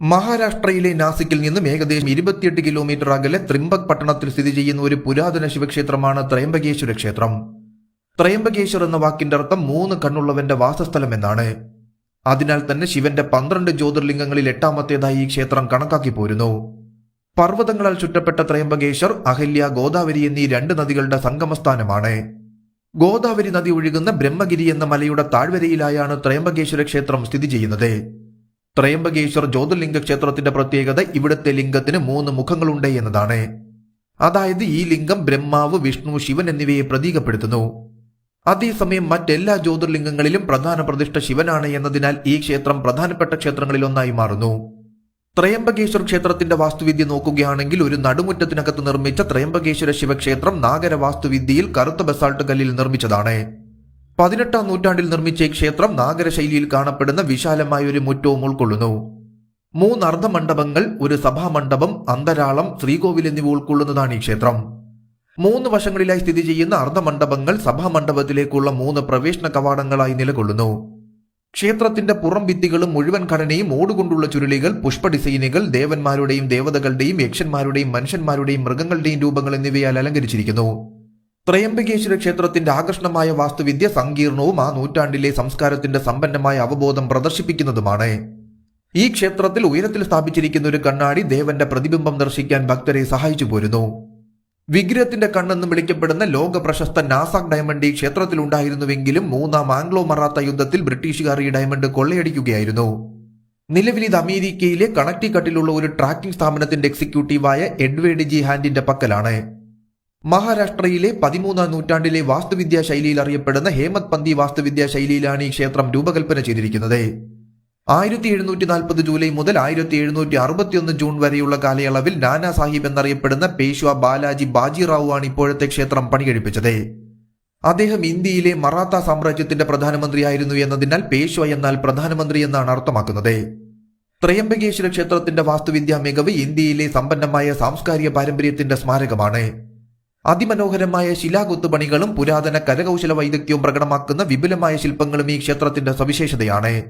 മഹാരാഷ്ട്രയിലെ നാസിക്കിൽ നിന്നും ഏകദേശം ഇരുപത്തിയെട്ട് കിലോമീറ്റർ അകലെ ത്രിംബക് പട്ടണത്തിൽ സ്ഥിതി ചെയ്യുന്ന ഒരു പുരാതന ശിവക്ഷേത്രമാണ് ത്രയംബകേശ്വര ക്ഷേത്രം. ത്രയംബകേശ്വർ എന്ന വാക്കിന്റെ അർത്ഥം മൂന്ന് കണ്ണുള്ളവന്റെ വാസസ്ഥലം എന്നാണ്. അതിനാൽ തന്നെ ശിവന്റെ പന്ത്രണ്ട് ജ്യോതിർലിംഗങ്ങളിൽ എട്ടാമത്തേതായി ഈ ക്ഷേത്രം കണക്കാക്കി പോരുന്നു. പർവതങ്ങളാൽ ചുറ്റപ്പെട്ട ത്രയംബകേശ്വർ അഹല്യ ഗോദാവരി എന്നീ രണ്ട് നദികളുടെ സംഗമസ്ഥാനമാണ്. ഗോദാവരി നദി ഒഴുകുന്ന ബ്രഹ്മഗിരി എന്ന മലയുടെ താഴ്വരയിലായാണ് ത്രയംബകേശ്വര ക്ഷേത്രം സ്ഥിതി ചെയ്യുന്നത്. ത്രയംബകേശ്വർ ജ്യോതിർലിംഗ ക്ഷേത്രത്തിന്റെ പ്രത്യേകത ഇവിടുത്തെ ലിംഗത്തിന് മൂന്ന് മുഖങ്ങളുണ്ട് എന്നതാണ്. അതായത് ഈ ലിംഗം ബ്രഹ്മാവ് വിഷ്ണു ശിവൻ എന്നിവയെ പ്രതീകപ്പെടുത്തുന്നു. അതേസമയം മറ്റെല്ലാ ജ്യോതിർലിംഗങ്ങളിലും പ്രധാന പ്രതിഷ്ഠ ശിവനാണ് എന്നതിനാൽ ഈ ക്ഷേത്രം പ്രധാനപ്പെട്ട ക്ഷേത്രങ്ങളിൽ ഒന്നായി മാറുന്നു. ത്രയംബകേശ്വർ ക്ഷേത്രത്തിന്റെ വാസ്തുവിദ്യ നോക്കുകയാണെങ്കിൽ ഒരു നടുമുറ്റത്തിനകത്ത് നിർമ്മിച്ച ത്രയംബകേശ്വര ശിവക്ഷേത്രം നാഗര വാസ്തുവിദ്യയിൽ കറുത്ത ബസാൾട്ട് കല്ലിൽ നിർമ്മിച്ചതാണ്. പതിനെട്ടാം നൂറ്റാണ്ടിൽ നിർമ്മിച്ച ഈ ക്ഷേത്രം നാഗരശൈലിയിൽ കാണപ്പെടുന്ന വിശാലമായ ഒരു മുറ്റവും ഉൾക്കൊള്ളുന്നു. മൂന്ന് അർദ്ധമണ്ഡപങ്ങൾ ഒരു സഭാമണ്ഡപം അന്തരാളം ശ്രീകോവിൽ എന്നിവ ഉൾക്കൊള്ളുന്നതാണ് ഈ ക്ഷേത്രം. മൂന്ന് വശങ്ങളിലായി സ്ഥിതി ചെയ്യുന്ന അർദ്ധമണ്ഡപങ്ങൾ സഭാമണ്ഡപത്തിലേക്കുള്ള മൂന്ന് പ്രവേശന കവാടങ്ങളായി നിലകൊള്ളുന്നു. ക്ഷേത്രത്തിന്റെ പുറം ഭിത്തികളും മുഴുവൻ ഘടനയും ഓടുകൊണ്ടുള്ള ചുരുളികൾ പുഷ്പ ഡിസൈനുകൾ ദേവന്മാരുടെയും ദേവതകളുടെയും യക്ഷന്മാരുടെയും മനുഷ്യന്മാരുടെയും മൃഗങ്ങളുടെയും രൂപങ്ങൾ എന്നിവയാൽ അലങ്കരിച്ചിരിക്കുന്നു. ത്രയംബകേശ്വര ക്ഷേത്രത്തിന്റെ ആകർഷണമായ വാസ്തുവിദ്യ സങ്കീർണവും ആ നൂറ്റാണ്ടിലെ സംസ്കാരത്തിന്റെ സമ്പന്നമായ അവബോധം പ്രദർശിപ്പിക്കുന്നതുമാണ്. ഈ ക്ഷേത്രത്തിൽ ഉയരത്തിൽ സ്ഥാപിച്ചിരിക്കുന്ന ഒരു കണ്ണാടി ദേവന്റെ പ്രതിബിംബം ദർശിക്കാൻ ഭക്തരെ സഹായിച്ചു പോരുന്നു. വിഗ്രഹത്തിന്റെ കണ്ണെന്ന് വിളിക്കപ്പെടുന്ന ലോക പ്രശസ്ത നാസാക് ഡയമണ്ട് ഈ ക്ഷേത്രത്തിൽ ഉണ്ടായിരുന്നുവെങ്കിലും മൂന്നാം ആംഗ്ലോ മറാത്ത യുദ്ധത്തിൽ ബ്രിട്ടീഷുകാർ ഈ ഡയമണ്ട് കൊള്ളയടിക്കുകയായിരുന്നു. നിലവിൽ ഇത് അമേരിക്കയിലെ കണക്ടിക്കട്ടിലുള്ള ഒരു ട്രാക്കിംഗ് സ്ഥാപനത്തിന്റെ എക്സിക്യൂട്ടീവായ എഡ്വേർഡ് ജി ഹാൻഡിന്റെ പക്കലാണ്. മഹാരാഷ്ട്രയിലെ പതിമൂന്നാം നൂറ്റാണ്ടിലെ വാസ്തുവിദ്യാ ശൈലിയിൽ അറിയപ്പെടുന്ന ഹേമത് പന്തി വാസ്തുവിദ്യാ ശൈലിയിലാണ് ഈ ക്ഷേത്രം രൂപകൽപ്പന ചെയ്തിരിക്കുന്നത്. ആയിരത്തി എഴുന്നൂറ്റി നാൽപ്പത് ജൂലൈ മുതൽ ആയിരത്തി എഴുന്നൂറ്റി അറുപത്തിയൊന്ന് ജൂൺ വരെയുള്ള കാലയളവിൽ നാനാ സാഹിബ് എന്നറിയപ്പെടുന്ന പേഷ്വ ബാലാജി ബാജിറാവു ആണ് ഇപ്പോഴത്തെ ക്ഷേത്രം പണികഴിപ്പിച്ചത്. അദ്ദേഹം ഇന്ത്യയിലെ മറാത്ത സാമ്രാജ്യത്തിന്റെ പ്രധാനമന്ത്രിയായിരുന്നു എന്നതിനാൽ പേഷ്വ എന്നാൽ പ്രധാനമന്ത്രി എന്നാണ് അർത്ഥമാക്കുന്നത്. ത്രയംബകേശ്വര ക്ഷേത്രത്തിന്റെ വാസ്തുവിദ്യാ മികവ് ഇന്ത്യയിലെ സമ്പന്നമായ സാംസ്കാരിക പാരമ്പര്യത്തിന്റെ സ്മാരകമാണ്. അതിമനോഹരമായ ശിലാകൊത്തുപണികളും പുരാതന കരകൗശല വൈദഗ്ധ്യവും പ്രകടമാക്കുന്ന വിപുലമായ ശില്പങ്ങളും ഈ ക്ഷേത്രത്തിന്റെ സവിശേഷതയാണ്.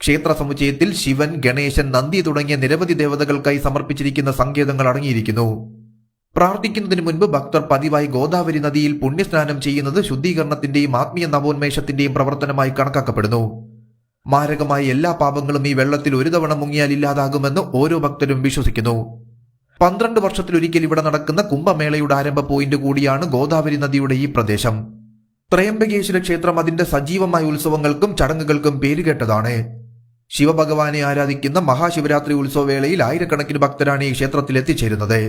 ക്ഷേത്ര സമുച്ചയത്തിൽ ശിവൻ ഗണേശൻ നന്ദി തുടങ്ങിയ നിരവധി ദേവതകൾക്കായി സമർപ്പിച്ചിരിക്കുന്ന സങ്കേതങ്ങൾ അടങ്ങിയിരിക്കുന്നു. പ്രാർത്ഥിക്കുന്നതിന് മുൻപ് ഭക്തർ പതിവായി ഗോദാവരി നദിയിൽ പുണ്യസ്നാനം ചെയ്യുന്നത് ശുദ്ധീകരണത്തിന്റെയും ആത്മീയ നവോന്മേഷത്തിന്റെയും പ്രവർത്തനമായി കണക്കാക്കപ്പെടുന്നു. മാരകമായ എല്ലാ പാപങ്ങളും ഈ വെള്ളത്തിൽ ഒരു തവണ മുങ്ങിയാൽ ഇല്ലാതാകുമെന്ന് ഓരോ ഭക്തരും വിശ്വസിക്കുന്നു. പന്ത്രണ്ട് വർഷത്തിലൊരിക്കൽ ഇവിടെ നടക്കുന്ന കുംഭമേളയുടെ ആരംഭ പോയിന്റ് കൂടിയാണ് ഗോദാവരി നദിയുടെ ഈ പ്രദേശം. ത്രയംബകേശ്വര ക്ഷേത്രം അതിന്റെ സജീവമായ ഉത്സവങ്ങൾക്കും ചടങ്ങുകൾക്കും പേരുകേട്ടതാണ്. ശിവഭഗവാനെ ആരാധിക്കുന്ന മഹാശിവരാത്രി ഉത്സവവേളയിൽ ആയിരക്കണക്കിന് ഭക്തരാണ് ഈ ക്ഷേത്രത്തിൽ എത്തിച്ചേരുന്നത്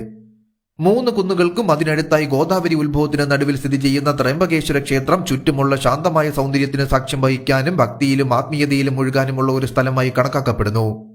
മൂന്ന് കുന്നുകൾക്കും അതിനടുത്തായി ഗോദാവരി ഉത്ഭവത്തിന് നടുവിൽ സ്ഥിതി ചെയ്യുന്ന ത്രയംബകേശ്വര ക്ഷേത്രം ചുറ്റുമുള്ള ശാന്തമായ സൗന്ദര്യത്തിന് സാക്ഷ്യം വഹിക്കാനും ഭക്തിയിലും ആത്മീയതയിലും മുഴുകാനുമുള്ള ഒരു സ്ഥലമായി കണക്കാക്കപ്പെടുന്നു.